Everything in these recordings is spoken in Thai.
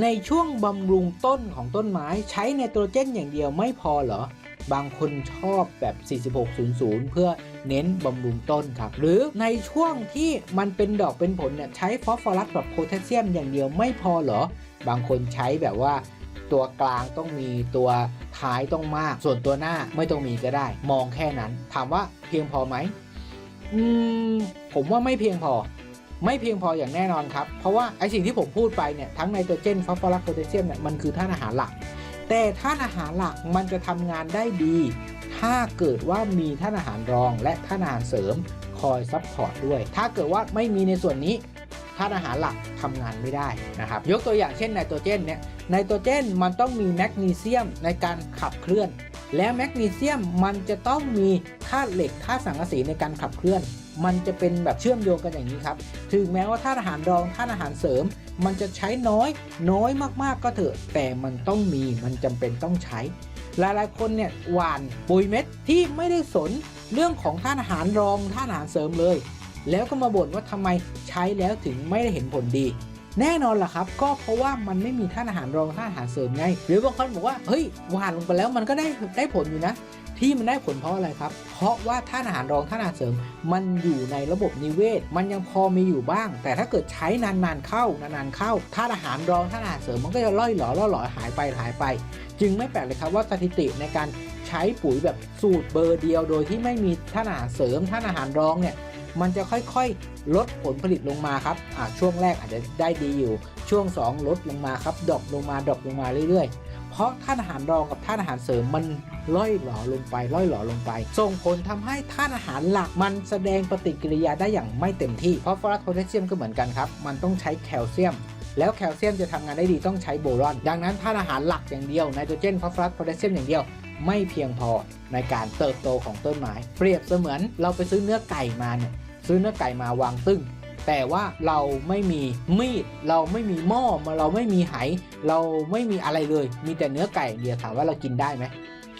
ในช่วงบำรุงต้นของต้นไม้ใช้ไนโตรเจนอย่างเดียวไม่พอเหรอ บางคนชอบแบบ 4600 เพื่อเน้นบำรุงต้นครับ หรือในช่วงที่มันเป็นดอกเป็นผลเนี่ยใช้ฟอสฟอรัสกับโพแทสเซียมอย่างเดียวไม่พอเหรอ บางคนใช้แบบว่าตัวกลางต้องมีตัวท้ายต้องมาก ส่วนตัวหน้าไม่ต้องมีก็ได้ มองแค่นั้น ถามว่าเพียงพอไหมอืมผมว่าไม่เพียงพอ ไม่เพียงพออย่างแน่นอนครับ เพราะว่าไอสิ่งที่ผมพูดไปเนี่ยทั้งไนโตรเจนฟอสฟอรัสโพแทสเซียมเนี่ยมันคือธาตุอาหารหลัก แต่ธาตุอาหารหลักมันจะทำงานได้ดี ถ้าเกิดว่ามีธาตุอาหารรองและธาตุอาหารเสริมคอยซัพพอร์ตด้วย ถ้าเกิดว่าไม่มีในส่วนนี้ธาตุอาหารหลักทำงานไม่ได้นะครับ ยกตัวอย่างเช่นไนโตรเจนเนี่ยไนโตรเจนมันต้องมีแมกนีเซียมในการขับเคลื่อน และแมกนีเซียมมันจะต้องมีธาตุเหล็กธาตุสังกะสีในการขับเคลื่อน มันจะเป็นแบบเชื่อมโยงกันอย่างนี้ครับ ถึงแม้ว่าธาตุอาหารรองธาตุอาหารเสริม มันจะใช้น้อย น้อยมากๆก็เถอะ แต่มันต้องมี มันจำเป็นต้องใช้ หลายๆคนเนี่ยหวานปุ๋ยเม็ดที่ไม่ได้สนเรื่องของธาตุอาหารรองธาตุอาหารเสริมเลย แล้วก็มาบ่นว่าทำไมใช้แล้วถึงไม่ได้เห็นผลดี แน่นอนล่ะครับ ก็เพราะว่ามันไม่มีธาตุอาหารรองธาตุอาหารเสริมไง หรือบางคนบอกว่าเฮ้ยหวานลงไปแล้วมันก็ได้ได้ผลอยู่นะที่มันได้ผลเพราะอะไรครับ เพราะว่าธาตุอาหารรองธาตุอาหารเสริม มันอยู่ในระบบนิเวศ มันยังพอมีอยู่บ้าง แต่ถ้าเกิดใช้นานๆเข้านานๆเข้าธาตุอาหารรองธาตุอาหารเสริมมันก็จะล่อยหลอล่อหลอหายไปหายไป จึงไม่แปลกเลยครับว่าสถิติในการใช้ปุ๋ยแบบสูตรเบอร์เดียวโดยที่ไม่มีธาตุอาหารเสริมธาตุอาหารรองเนี่ย มันจะค่อยๆ ลดผลผลิตลงมาครับช่วงแรกอาจจะได้ดีอยู่ ช่วง 2 ลดลงมาครับดรอปลงมาดรอปลงมาเรื่อยๆ เพราะธาตุอาหารรองกับธาตุอาหารเสริมมันล่อยหลอลงไปล่อยหลอลงไป ส่งผลทำให้ธาตุอาหารหลักมันแสดงปฏิกิริยาได้อย่างไม่เต็มที่ เพราะฟอสฟอรัสโพแทสเซียมก็เหมือนกันครับ มันต้องใช้แคลเซียมแล้วแคลเซียมจะทำงานได้ดีต้องใช้โบรอน ดังนั้นธาตุอาหารหลักอย่างเดียวไนโตรเจนฟอสฟอรัสโพแทสเซียมอย่างเดียว ไม่เพียงพอในการเติบโตของต้นไม้ เปรียบเสมือนเราไปซื้อเนื้อไก่มาเนี่ย ซื้อเนื้อไก่มาวางตึ้ง แต่ว่าเราไม่มีมีด เราไม่มีหม้อมาเราไม่มีไหเราไม่มีอะไรเลย มีแต่เนื้อไก่เดียวถามว่าเรากินได้ไหม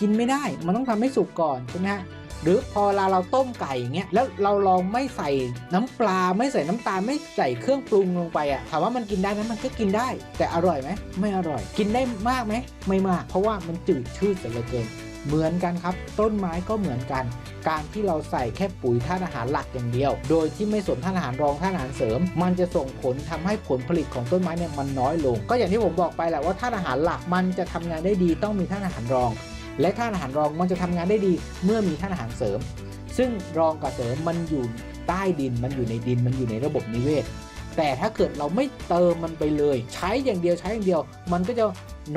กินไม่ได้มันต้องทำให้สุกก่อนใช่ไหมฮะหรือพอเวลาเราต้มไก่อย่างเงี้ยแล้วเราลองไม่ใส่น้ำปลาไม่ใส่น้ำตาลไม่ใส่เครื่องปรุงลงไปอะถามว่ามันกินได้ไหมมันก็กินได้ แต่อร่อยไหมไม่อร่อย กินได้มากไหมไม่มาก เพราะว่ามันจืดชืดเสียเหลือเกิน เหมือนกันครับ ต้นไม้ก็เหมือนกัน การที่เราใส่แค่ปุ๋ยธาตุอาหารหลักอย่างเดียว โดยที่ไม่สนธาตุอาหารรองธาตุอาหารเสริม มันจะส่งผลทำให้ผลผลิตของต้นไม้เนี่ยมันน้อยลง ก็อย่างที่ผมบอกไปแหละว่าธาตุอาหารหลักมันจะทำงานได้ดีต้องมีธาตุอาหารรอง และธาตุอาหารรองมันจะทำงานได้ดีเมื่อมีธาตุอาหารเสริม ซึ่งรองกับเสริมมันอยู่ใต้ดินมันอยู่ในดินมันอยู่ในระบบนิเวศ แต่ถ้าเกิดเราไม่เติมมันไปเลย ใช้อย่างเดียวใช้อย่างเดียว มันก็จะ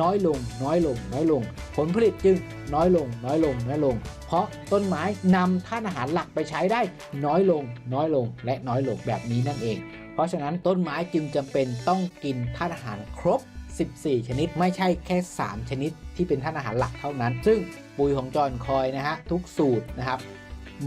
น้อยลงน้อยลง น้อยลง ผลผลิตจึง น้อยลง น้อยลงน้อยลง เพราะต้นไม้นำธาตุอาหารหลักไปใช้ได้น้อยลง น้อยลงและน้อยลงแบบนี้นั่นเอง เพราะฉะนั้นต้นไม้จึงจำเป็นต้องกินธาตุอาหารครบ 14 ชนิดไม่ใช่แค่ 3 ชนิดที่เป็นธาตุอาหารหลักเท่านั้น ซึ่งปุ๋ยของจอห์นคอยนะฮะทุกสูตรนะครับ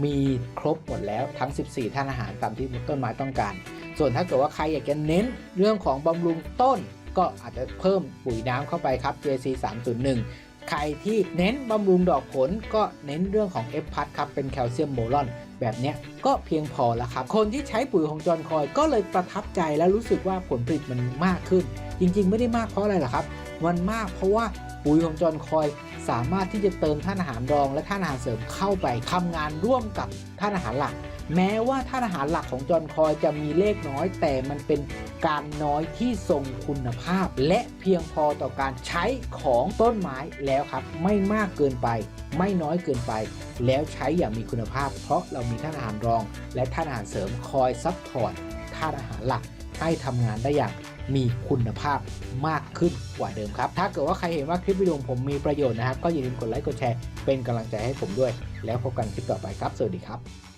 มีครบหมดแล้วทั้ง 14ท่านอาหารตามที่ต้นไม้ต้องการ ส่วนถ้าเกิดว่าใครอยากจะเน้นเรื่องของบำรุงต้นก็อาจจะเพิ่มปุ๋ยน้ำเข้าไปครับ JC 301 ใครที่เน้นบำรุงดอกผลก็เน้นเรื่องของ F พัดครับเป็นแคลเซียมโบรอนแบบเนี้ยก็เพียงพอแล้วครับ คนที่ใช้ปุ๋ยของจอนคอยก็เลยประทับใจและรู้สึกว่าผลผลิตมันมากขึ้น จริงๆ ไม่ได้มากเพราะอะไรหรอกครับ มันมากเพราะว่าปุ๋ยของจอนคอยสามารถที่จะเติมธาตุอาหารรองและธาตุอาหารเสริมเข้าไปทำงานร่วมกับธาตุอาหารหลัก แม้ว่าธาตุอาหารหลักของจอห์นคอยจะมีเลขน้อย แต่มันเป็นการน้อยที่ทรงคุณภาพ และเพียงพอต่อการใช้ของต้นไม้แล้วครับ ไม่มากเกินไป ไม่น้อยเกินไป แล้วใช้อย่างมีคุณภาพ เพราะเรามีธาตุอาหารรอง และธาตุอาหารเสริมคอยซัพพอร์ตธาตุอาหารหลักให้ทำงานได้อย่างมีคุณภาพมากขึ้นกว่าเดิมครับ ถ้าเกิดว่าใครเห็นว่าคลิปวิดีโอผมมีประโยชน์นะครับ ก็อย่าลืมกดไลค์กดแชร์เป็นกำลังใจให้ผมด้วย แล้วพบกันคลิปต่อไปครับ สวัสดีครับ